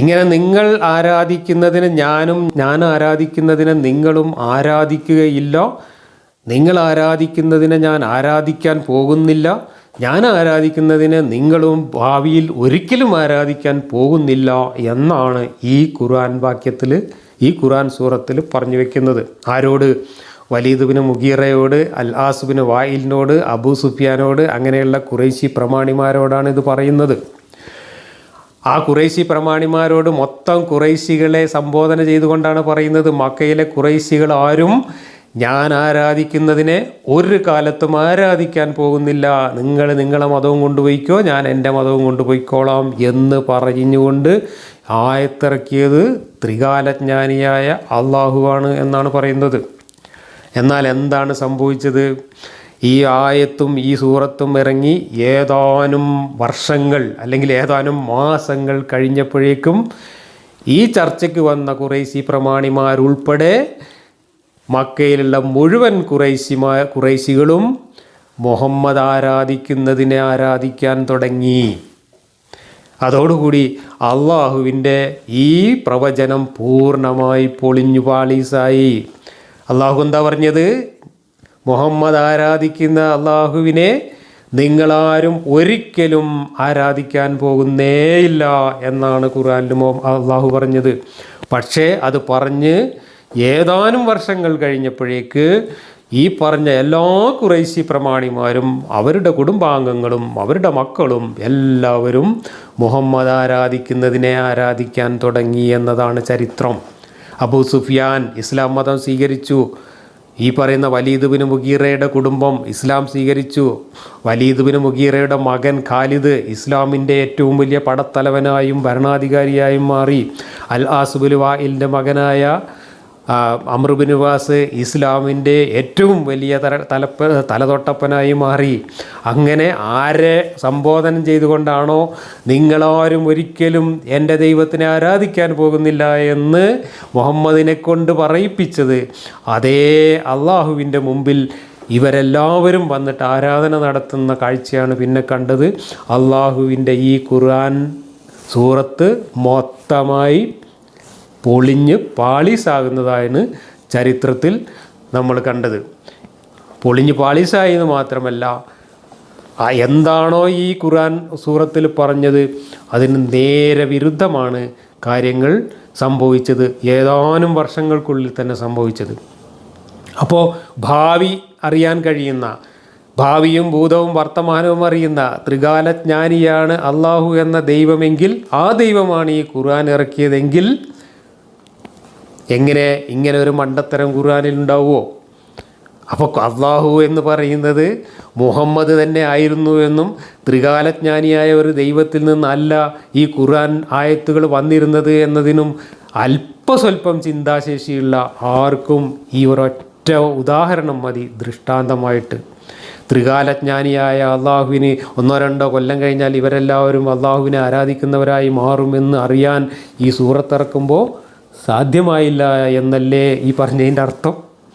ഇങ്ങനെ നിങ്ങൾ ആരാധിക്കുന്നതിന് ഞാനും ഞാൻ ആരാധിക്കുന്നതിന് നിങ്ങളും ആരാധിക്കുകയില്ല. നിങ്ങൾ ആരാധിക്കുന്നതിനെ ഞാൻ ആരാധിക്കാൻ പോകുന്നില്ല. ഞാൻ ആരാധിക്കുന്നതിന് നിങ്ങളും ഭാവിയിൽ ഒരിക്കലും ആരാധിക്കാൻ പോകുന്നില്ല എന്നാണ് ഈ ഖുർആൻ വാക്യത്തിൽ ഈ ഖുർആൻ സൂറത്തിൽ പറഞ്ഞു വെക്കുന്നത്. ആരോട്? വലീദുബിന് മുഗീറയോട് അൽ ആസുബിന് വായിലിനോട് അബൂ സുഫിയാനോട് അങ്ങനെയുള്ള കുറേശി പ്രമാണിമാരോടാണ് ഇത് പറയുന്നത്. ആ കുറേശി പ്രമാണിമാരോട് മൊത്തം കുറേശികളെ സംബോധന ചെയ്തുകൊണ്ടാണ് പറയുന്നത്. മക്കയിലെ കുറേശികൾ ആരും ഞാൻ ആരാധിക്കുന്നതിനെ ഒരു കാലത്തും ആരാധിക്കാൻ പോകുന്നില്ല. നിങ്ങൾ നിങ്ങളെ മതവും കൊണ്ടുപോയിക്കോ ഞാൻ എന്റെ മതവും കൊണ്ടുപോയിക്കോളാം എന്ന് പറഞ്ഞുകൊണ്ട് ആയത്തിറക്കിയത് ത്രികാലജ്ഞാനിയായ അള്ളാഹുവാണ് എന്നാണ് പറയുന്നത്. എന്നാൽ എന്താണ് സംഭവിച്ചത്? ഈ ആയത്തും ഈ സൂറത്തും ഇറങ്ങി ഏതാനും വർഷങ്ങൾ അല്ലെങ്കിൽ ഏതാനും മാസങ്ങൾ കഴിഞ്ഞപ്പോഴേക്കും ഈ ചർച്ചയ്ക്ക് വന്ന കുറേശി പ്രമാണിമാരുൾപ്പെടെ മക്കയിലുള്ള മുഴുവൻ കുറേശിമാ കുറേശികളും മുഹമ്മദ് ആരാധിക്കുന്നതിനെ ആരാധിക്കാൻ തുടങ്ങി. അതോടുകൂടി അള്ളാഹുവിന്റെ ഈ പ്രവചനം പൂർണമായി പൊളിഞ്ഞു പാളീസായി. അള്ളാഹു എന്താ പറഞ്ഞത്? മുഹമ്മദ് ആരാധിക്കുന്ന അള്ളാഹുവിനെ നിങ്ങളാരും ഒരിക്കലും ആരാധിക്കാൻ പോകുന്നേയില്ല എന്നാണ് മൊ- അള്ളാഹു പറഞ്ഞത്. പക്ഷേ അത് പറഞ്ഞ് ഏതാനും വർഷങ്ങൾ കഴിഞ്ഞപ്പോഴേക്ക് ഈ പറഞ്ഞ എല്ലാ കുറേശി പ്രമാണിമാരും അവരുടെ കുടുംബാംഗങ്ങളും അവരുടെ മക്കളും എല്ലാവരും മുഹമ്മദ് ആരാധിക്കുന്നതിനെ ആരാധിക്കാൻ തുടങ്ങി എന്നതാണ് ചരിത്രം. അബൂ സുഫിയാൻ ഇസ്ലാം മതം സ്വീകരിച്ചു. ഈ പറയുന്ന വലീദുബിന് മുഗീറയുടെ കുടുംബം ഇസ്ലാം സ്വീകരിച്ചു. വലീദുബിന് മുഗീറയുടെ മകൻ ഖാലിദ് ഇസ്ലാമിന്റെ ഏറ്റവും വലിയ പടത്തലവനായും ഭരണാധികാരിയായും മാറി. അൽ ആസുബുൽ വായിലിന്റെ മകനായ വാസ് ഇസ്ലാമിന്റെ ഏറ്റവും വലിയ തല തലപ്പ തലതൊട്ടപ്പനായി മാറി. അങ്ങനെ ആരെ സംബോധനം ചെയ്തുകൊണ്ടാണോ നിങ്ങളാരും ഒരിക്കലും എന്റെ ദൈവത്തിനെ ആരാധിക്കാൻ പോകുന്നില്ല എന്ന് മുഹമ്മദിനെ കൊണ്ട് പറയിപ്പിച്ചത്? അതേ അള്ളാഹുവിന്റെ മുമ്പിൽ ഇവരെല്ലാവരും വന്നിട്ട് ആരാധന നടത്തുന്ന കാഴ്ചയാണ് പിന്നെ കണ്ടത്. അള്ളാഹുവിന്റെ ഈ ഖുർആൻ സൂറത്ത് മൊത്തമായി പൊളിഞ്ഞ് പാളീസാകുന്നതാണ് ചരിത്രത്തിൽ നമ്മൾ കണ്ടത്. പൊളിഞ്ഞ് പാളീസായി എന്ന് മാത്രമല്ല എന്താണോ ഈ ഖുർആൻ സൂറത്തിൽ പറഞ്ഞത് അതിന് നേരെ വിരുദ്ധമാണ് കാര്യങ്ങൾ സംഭവിച്ചത് ഏതാനും വർഷങ്ങൾക്കുള്ളിൽ തന്നെ സംഭവിച്ചത്. അപ്പോൾ ഭാവി അറിയാൻ കഴിയുന്ന ഭാവിയും ഭൂതവും വർത്തമാനവും അറിയുന്ന ത്രികാലജ്ഞാനിയാണ് അള്ളാഹു എന്ന ദൈവമെങ്കിൽ ആ ദൈവമാണ് ഈ ഖുർആൻ ഇറക്കിയതെങ്കിൽ എങ്ങനെ ഇങ്ങനെ ഒരു മണ്ടത്തരം ഖുർആാനിൽ ഉണ്ടാവുമോ അപ്പോൾ അള്ളാഹു എന്ന് പറയുന്നത് മുഹമ്മദ് തന്നെ ആയിരുന്നു എന്നും ത്രികാലജ്ഞാനിയായ ഒരു ദൈവത്തിൽ നിന്നല്ല ഈ ഖുർആൻ ആയത്തുകൾ വന്നിരുന്നത് എന്നതിനും അല്പസ്വല്പം ചിന്താശേഷിയുള്ള ആർക്കും ഈ ഒരൊറ്റ ഉദാഹരണം മതി ദൃഷ്ടാന്തമായിട്ട്. ത്രികാലജ്ഞാനിയായ അള്ളാഹുവിന് ഒന്നോ രണ്ടോ കൊല്ലം കഴിഞ്ഞാൽ ഇവരെല്ലാവരും അള്ളാഹുവിനെ ആരാധിക്കുന്നവരായി മാറുമെന്ന് അറിയാൻ ഈ സൂറത്തിറക്കുമ്പോൾ സാധ്യമായില്ല എന്നല്ലേ ഈ പറഞ്ഞതിന്റെ അർത്ഥം?